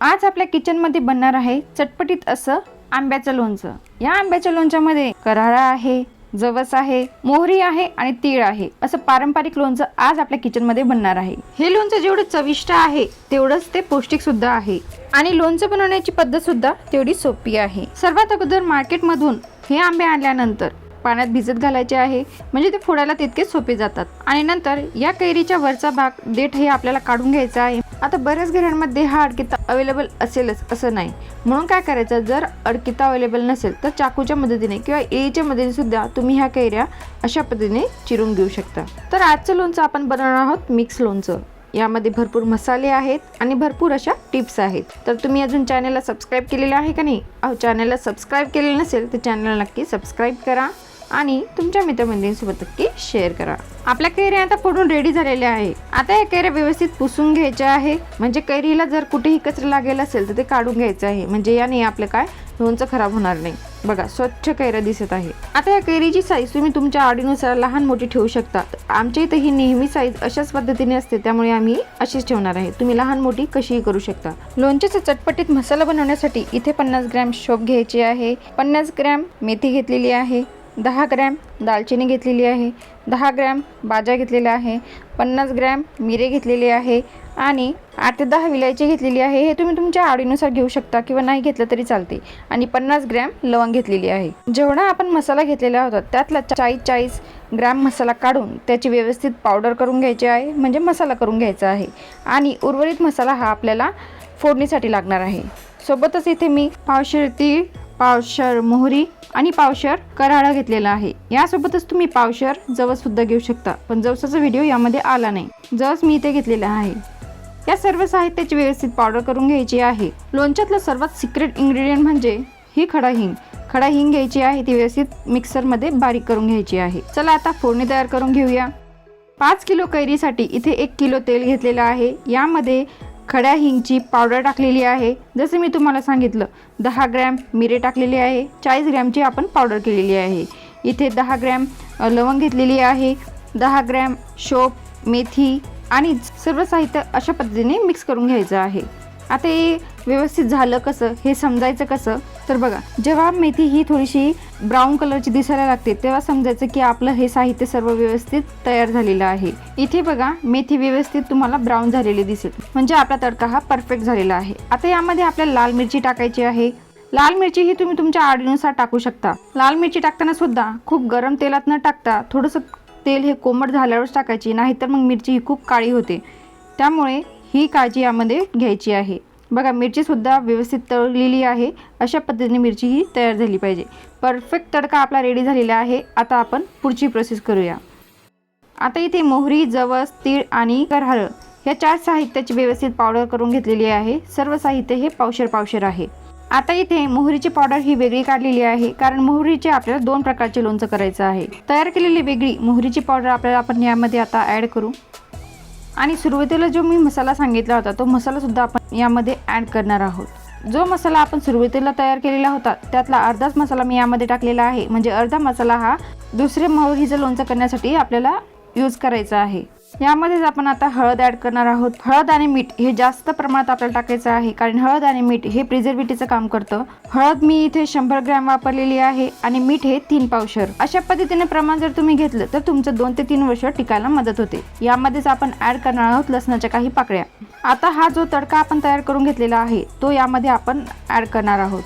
आज आपल्या किचनमध्ये बनणार आहे चटपटीत असं आंब्याचं लोणचं. या आंब्याच्या लोणच्यामध्ये करारा आहे जवस आहे मोहरी आहे आणि तीळ आहे. असं पारंपरिक लोणचं आज आपल्या किचनमध्ये बनणार आहे. हे लोणचं जेवढं चविष्ट आहे तेवढंच ते पौष्टिक सुद्धा आहे. आणि लोणचं बनवण्याची पद्धत सुद्धा तेवढी सोपी आहे. सर्वात अगोदर मार्केटमधून हे आंबे आणल्यानंतर पाण्यात भिजत घालायचे आहे. म्हणजे ते फोडायला तितके सोपे जातात. आणि नंतर या कैरीच्या वरचा भाग देठ हे आपल्याला काढून घ्यायचा आहे. आता बऱ्याच घरांमध्ये हा अडकिता अवेलेबल असेलच असं नाही. म्हणून काय करायचं? जर अडकिता अवेलेबल नसेल तर चाकूच्या मदतीने किंवा एळीच्या मदतीने सुद्धा तुम्ही ह्या कैऱ्या अशा पद्धतीने चिरून घेऊ शकता. तर आजचं लोणचं आपण बनवणार आहोत मिक्स लोणचं. यामध्ये भरपूर मसाले आहेत आणि भरपूर अशा टिप्स आहेत. तर तुम्ही अजून चॅनलला सबस्क्राईब केलेलं आहे का नाही? अहो चॅनलला सबस्क्राईब केलेलं नसेल तर चॅनलला नक्की सबस्क्राईब करा. आणि तुमच्या मित्रमंडळींसोबत नक्की शेअर करा. आपल्या कैऱ्या आता फोडून रेडी झालेल्या आहे. आता या कैऱ्या व्यवस्थित पुसून घ्यायच्या आहे. म्हणजे कैरीला जर कुठेही कचरा लागेल असेल तर ते काढून घ्यायचं आहे. म्हणजे याने आपलं काय? लोणचं खराब होणार नाही. बघा स्वच्छ कैऱ्या दिसत आहे. आता या कैरीची साईज तुम्ही तुमच्या आवडीनुसार लहान मोठी ठेवू शकता. आमच्या इथे ही नेहमी साईज अशाच पद्धतीने असते. त्यामुळे आम्ही अशीच ठेवणार आहे. तुम्ही लहान मोठी कशीही करू शकता. लोणच्याचा चटपटीत मसाला बनवण्यासाठी इथे पन्नास ग्रॅम शोप घ्यायची आहे. पन्नास ग्रॅम मेथी घेतलेली आहे. दहा ग्रॅम दालचिनी घेतलेली आहे दहा ग्रॅम बाजा घेतलेला आहे पन्नास ग्रॅम मिरे घेतलेले आहे आणि आठ ते दहा विलायची घेतलेली आहे. हे तुम्ही तुमच्या आवडीनुसार घेऊ शकता किंवा नाही घेतलं तरी चालते आणि पन्नास ग्रॅम लवंग घेतलेली आहे. जेवढा आपण मसाला घेतलेला होता त्यातला चाळीस चाळीस ग्रॅम मसाला काढून त्याची व्यवस्थित पावडर करून घ्यायची आहे म्हणजे मसाला करून घ्यायचा आहे. आणि उर्वरित मसाला हा आपल्याला फोडणीसाठी लागणार आहे. सोबतच इथे मी पावशेर तीळ पावशर मोहरी आणि पावशर कराळा घेतलेला आहे. यासोबतच तुम्ही पावशर जवस सुद्धा घेऊ शकता. पण जवसाचा व्हिडिओ यामध्ये आला नाही. जवस मी इथे घेतलेला आहे. या सर्व साहित्याची व्यवस्थित पावडर करून घ्यायची आहे. लोणच्यातलं सर्वात सिक्रेट इन्ग्रेडियंट म्हणजे ही खडा हिंग. खडा हिंग घ्यायची आहे ती व्यवस्थित मिक्सरमध्ये बारीक करून घ्यायची आहे. चला आता फोडणी तयार करून घेऊया. पाच किलो कैरीसाठी इथे एक किलो तेल घेतलेलं आहे. यामध्ये खड्या हिंगची पावडर टाकलेली आहे. जसं मी तुम्हाला सांगितलं दहा ग्रॅम मिरे टाकलेले आहे. चाळीस ग्रॅमची आपण पावडर केलेली आहे. इथे दहा ग्रॅम लवंग घेतलेली आहे. दहा ग्रॅम शोप मेथी आणि सर्व साहित्य अशा पद्धतीने मिक्स करून घ्यायचं आहे. आता हे व्यवस्थित झालं कसं? हे समजायचं कसं? तर बघा जेव्हा मेथी ही थोडीशी ब्राऊन कलरची दिसायला लागते तेव्हा समजायचं की आपलं हे साहित्य सर्व व्यवस्थित तयार झालेलं आहे. इथे बघा मेथी व्यवस्थित तुम्हाला ब्राऊन झालेली दिसेल. म्हणजे आपला तडका हा परफेक्ट झालेला आहे. आता यामध्ये आपल्याला लाल मिरची टाकायची आहे. लाल मिरची ही तुम्ही तुमच्या आवडीनुसार टाकू शकता. लाल मिरची टाकताना सुद्धा खूप गरम तेलात न टाकता थोडंसं तेल हे कोमट झाल्यावरच टाकायची नाहीतर मग मिरची ही खूप काळी होते. त्यामुळे ही काळजी यामध्ये घ्यायची आहे. बघा मिरचीसुद्धा व्यवस्थित तळलेली आहे. अशा पद्धतीने मिरची ही तयार झाली पाहिजे. परफेक्ट तडका आपला रेडी झालेला आहे. आता आपण पुढची प्रोसेस करूया. आता इथे मोहरी जवस तीळ आणि करहळ या चार साहित्याची व्यवस्थित पावडर करून घेतलेली आहे. सर्व साहित्य हे पावशर पावशर आहे. आता इथे मोहरीची पावडर ही वेगळी काढलेली आहे कारण मोहरीचे आपल्याला दोन प्रकारचे लोणचं करायचं आहे. तयार केलेली वेगळी मोहरीची पावडर आपल्याला आपण यामध्ये आता ॲड करू. आणि सुरुवातीला जो मी मसाला सांगितला होता तो मसालासुद्धा आपण यामध्ये ॲड करणार आहोत. जो मसाला आपण सुरुवातीला तयार केलेला होता त्यातला अर्धाच मसाला मी यामध्ये टाकलेला आहे. म्हणजे अर्धा मसाला हा दुसरे मोहरीचं लोणचं करण्यासाठी आपल्याला यूज करायचा आहे. यामध्येच आपण आता हळद ॲड करणार आहोत. हळद आणि मीठ हे जास्त प्रमाणात आपल्याला टाकायचं आहे कारण हळद आणि मीठ हे प्रिझर्वेटिव्हचं काम करतं. हळद मी इथे शंभर ग्रॅम वापरलेली आहे आणि मीठ हे तीन पावशर. अशा पद्धतीने प्रमाण जर तुम्ही घेतलं तर तुमचं दोन ते तीन वर्ष टिकायला मदत होते. यामध्येच आपण ॲड करणार आहोत लसणाच्या काही पाकळ्या. आता हा जो तडका आपण तयार करून घेतलेला आहे तो यामध्ये आपण ॲड करणार आहोत.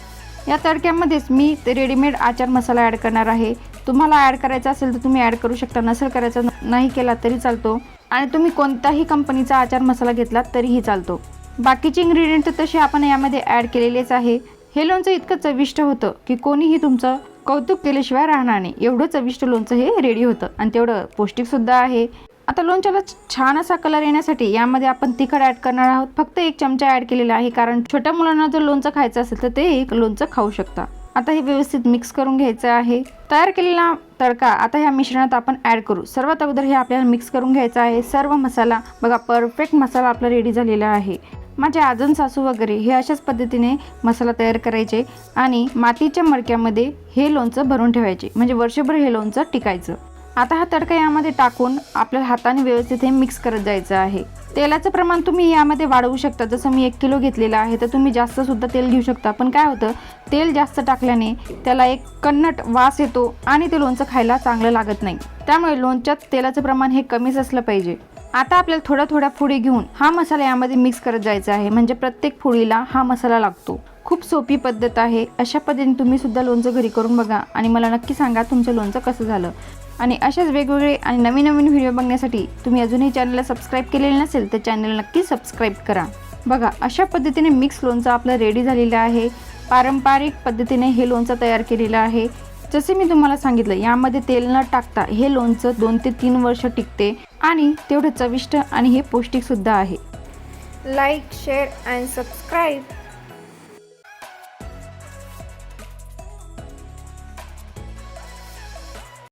या तडक्यामध्येच मी ते रेडीमेड आचार मसाला ॲड करणार आहे. तुम्हाला ॲड करायचा असेल तर तुम्ही ॲड करू शकता नसेल करायचा नाही केला तरी चालतो. आणि तुम्ही कोणताही कंपनीचा आचार मसाला घेतला तरीही चालतो. बाकीचे इन्ग्रेडियंट तर तसे आपण यामध्ये ॲड केलेलेच आहे. हे लोणचं इतकं चविष्ट होतं की कोणीही तुमचं कौतुक केल्याशिवाय राहणार नाही. एवढं चविष्ट लोणचं हे रेडी होतं आणि तेवढं पौष्टिकसुद्धा आहे. आता लोणच्याला छान असा कलर येण्यासाठी यामध्ये आपण तिखट ॲड करणार आहोत. फक्त एक चमचा ॲड केलेला आहे कारण छोट्या मुलांना जर लोणचं खायचं असेल तर ते एक लोणचं खाऊ शकता. आता हे व्यवस्थित मिक्स करून घ्यायचं आहे. तयार केलेला तडका आता ह्या मिश्रणात आपण ॲड करू. सर्वात अगोदर हे आपल्याला मिक्स करून घ्यायचं आहे. सर्व मसाला बघा परफेक्ट मसाला आपला रेडी झालेला आहे. माझे आजन सासू वगैरे हे अशाच पद्धतीने मसाला तयार करायचे आणि मातीच्या मडक्यामध्ये हे लोणचं भरून ठेवायचे. म्हणजे वर्षभर हे लोणचं टिकायचं. आता हा तडका यामध्ये टाकून आपल्याला हाताने व्यवस्थित हे मिक्स करत जायचं आहे. तेलाचं प्रमाण तुम्ही यामध्ये वाढवू शकता. जसं मी एक किलो घेतलेलं आहे तर तुम्ही जास्तसुद्धा तेल घेऊ शकता. पण काय होतं तेल जास्त टाकल्याने त्याला एक कन्नट वास येतो आणि ते लोणचं खायला चांगलं लागत नाही. त्यामुळे लोणच्यात तेलाचं प्रमाण हे कमीच असलं पाहिजे. आता आपल्याला थोड्या थोड्या फुडी घेऊन हा मसाला यामध्ये मिक्स करत जायचा आहे. म्हणजे प्रत्येक फुडीला हा मसाला लागतो. खूप सोपी पद्धत आहे. अशा पद्धतीने तुम्ही सुद्धा लोणचं घरी करून बघा आणि मला नक्की सांगा तुमचं लोणचं कसं झालं. आणि अशाच वेगवेगळे आणि नवीन नवीन व्हिडिओ बघण्यासाठी तुम्ही अजूनही चॅनलला सबस्क्राईब केलेले नसेल तर चॅनल नक्की सबस्क्राईब करा. बघा अशा पद्धतीने मिक्स लोणचं आपलं रेडी झालेलं आहे. पारंपरिक पद्धतीने हे लोणचं तयार केलेलं आहे. जसे मी तुम्हाला सांगितलं यामध्ये तेल न टाकता हे लोणचं दोन ते तीन वर्ष टिकते आणि तेवढं चविष्ट आणि हे पौष्टिकसुद्धा आहे. Like share and subscribe